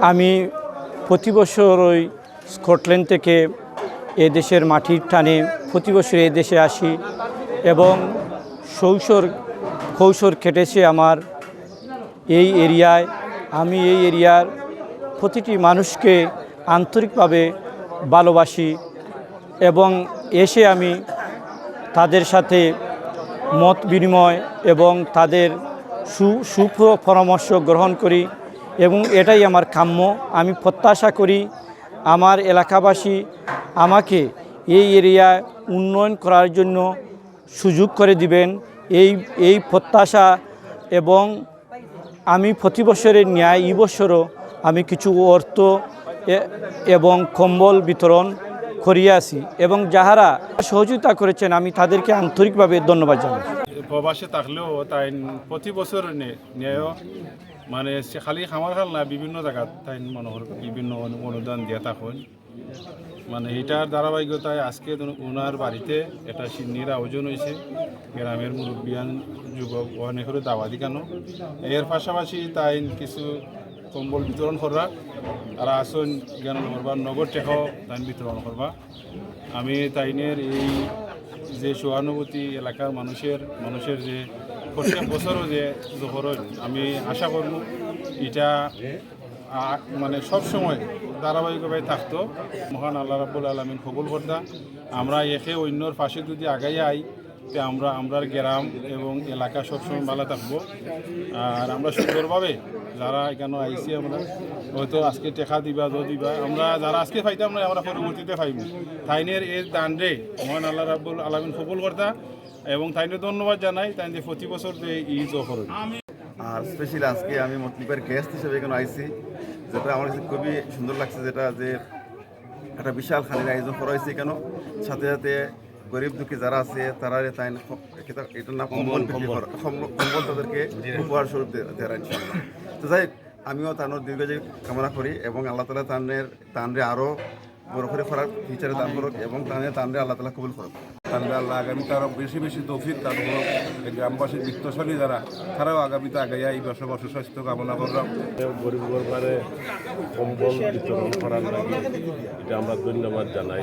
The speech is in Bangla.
আমি প্রতি বছর ওই স্কটল্যান্ড থেকে এ দেশের মাটির টানে প্রতি বছর এ দেশে আসি এবং শৈশর কৌশল খেটেছে আমার এই এরিয়ায়। আমি এই এরিয়ার প্রতিটি মানুষকে আন্তরিকভাবে ভালোবাসি এবং এসে আমি তাদের সাথে মত বিনিময় এবং তাদের সু সুপ পরামর্শ গ্রহণ করি এবং এটাই আমার কাম্য। আমি প্রত্যাশা করি আমার এলাকাবাসী আমাকে এই এরিয়ায় উন্নয়ন করার জন্য সুযোগ করে দিবেন। এই এই প্রত্যাশা এবং আমি প্রতি বছরের ন্যায় এই বছরও আমি কিছু অর্থ এবং কম্বল বিতরণ করিয়াছি এবং যাহারা সহযোগিতা করেছেন, আমি তাদেরকে আন্তরিকভাবে ধন্যবাদ জানাই। প্রবাসে থাকলেও তাই প্রতি বছর ন্যায় মানে খালি খামার খাল না, বিভিন্ন জায়গাত তাই মনোহর বিভিন্ন অনুদান দিয়ে থাকুন। মানে এটার ধারাবাহিকতায় আজকে ওনার বাড়িতে এটা সিন্নির আয়োজন হয়েছে। গ্রামের মুরব্বিয়ান যুবক অনেকের দাওয়াতি কেন। এর পাশাপাশি তাই কিছু কম্বল বিতরণ করবা আর আসন জ্ঞান করবা নগদ টেকাও তাই বিতরণ করবা আমি তাইনের এই যে সহানুভূতি এলাকার মানুষের মানুষের যে প্রত্যেক বছরও যে জোহরত আমি আশা করব এটা মানে সব সময় ধারাবাহিকভাবে থাকতো। মহান আল্লাহ রাবুল আলমিন কবুল করতা আমরা একে অন্যর পাশে যদি আগাই আই তে আমরা, আমরার গ্রাম এবং এলাকা সবসময় ভালো থাকব। আর আমরা সুন্দরভাবে যারা এখানে আইসি, আমরা হয়তো আজকে টেকা দিবা দো দিবা, আমরা যারা আজকে পাইতাম না, আমরা পরবর্তীতে পাইব তাইনের এই দান রে মহান আল্লাহ রাবুল আলমিন কবুল কর্তা এবং তাইনের ধন্যবাদ জানাই তাই যে প্রতি বছর যে ই জহর আর স্পেশালি আজকে আমি মতলিবার গেস্ট হিসেবে এখানে আইসি, যেটা আমার কাছে খুবই সুন্দর লাগছে, যেটা যে একটা বিশাল খানির আয়োজন করা হয়েছে কেন সাথে সাথে গরিব দুঃখী যারা আছে তারা তাই এটার নাম কম্বল কম্বল তাদেরকে উপহার স্বরূপ তো যাই হোক, আমিও তানোর দীর্ঘজীব কামনা করি এবং আল্লাহ তালা তানের তানরে আরও বড় করে করার ফিচারে দান করুক এবং তানের তানরে আল্লাহ তালা কবুল করুক। তাহলে আল্লাহ আগামীতে আরও বেশি বেশি তৌফিক দান করুক। এই গ্রামবাসীর বৃত্তশালী যারা তারাও আগামীতে আগাইয়া এই বছর সুস্বাস্থ্য কামনা করলাম। গরিব পরিবারে কম্বল বিতরণ করার লাগে এটা আমরা ধন্যবাদ জানাই।